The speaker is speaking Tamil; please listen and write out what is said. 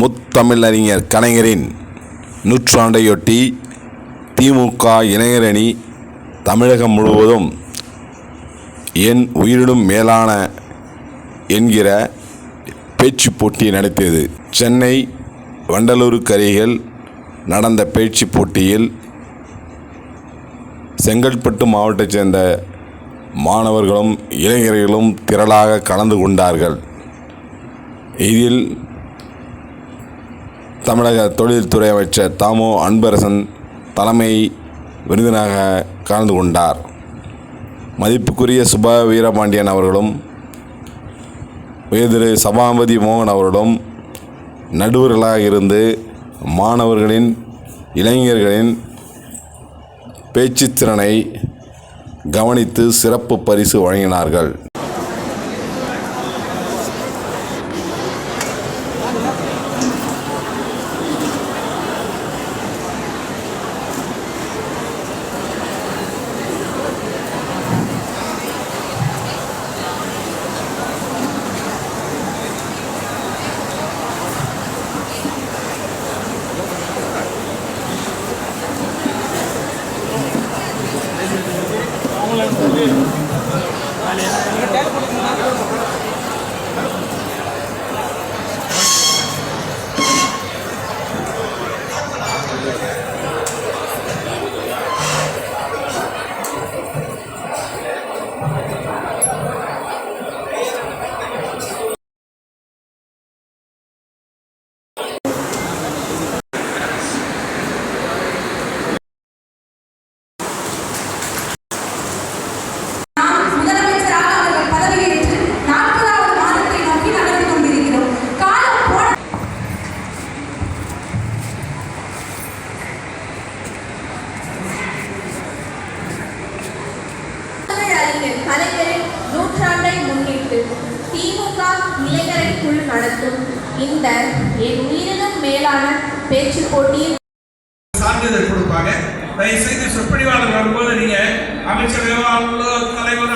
முத்தமிழறிஞர் கலைஞரின் நூற்றாண்டையொட்டி திமுக இளைஞரணி தமிழகம் முழுவதும் என் உயிரினும் மேலான என்கிற பேச்சு போட்டி நடத்தியது. சென்னை வண்டலூருக்கு அருகில் நடந்த பேச்சு போட்டியில் செங்கல்பட்டு மாவட்டத்தைச் சேர்ந்த மாணவர்களும் இளைஞர்களும் திரளாக கலந்து கொண்டார்கள். இதில் தமிழக தொழில்துறை அமைச்சர் தாமோ அன்பரசன் தலைமை விருதினாக கலந்து கொண்டார். மதிப்புக்குரிய சுபா வீரபாண்டியன் அவர்களும் திரு சபாபதி மோகன் அவர்களும் நடுவர்களாக இருந்து மாணவர்களின் இளைஞர்களின் பேச்சுத்திறனை கவனித்து சிறப்பு பரிசு வழங்கினார்கள். galera, இளைஞரை நடத்தும் இந்த என் உயிரினும் மேலான பேச்சு போட்டியில் சான்றிதழ் கொடுப்பாங்க. தயவு செய்து சொற்பொழிவாளர் வரும்போது நீங்க அமைச்சர் தலைவர்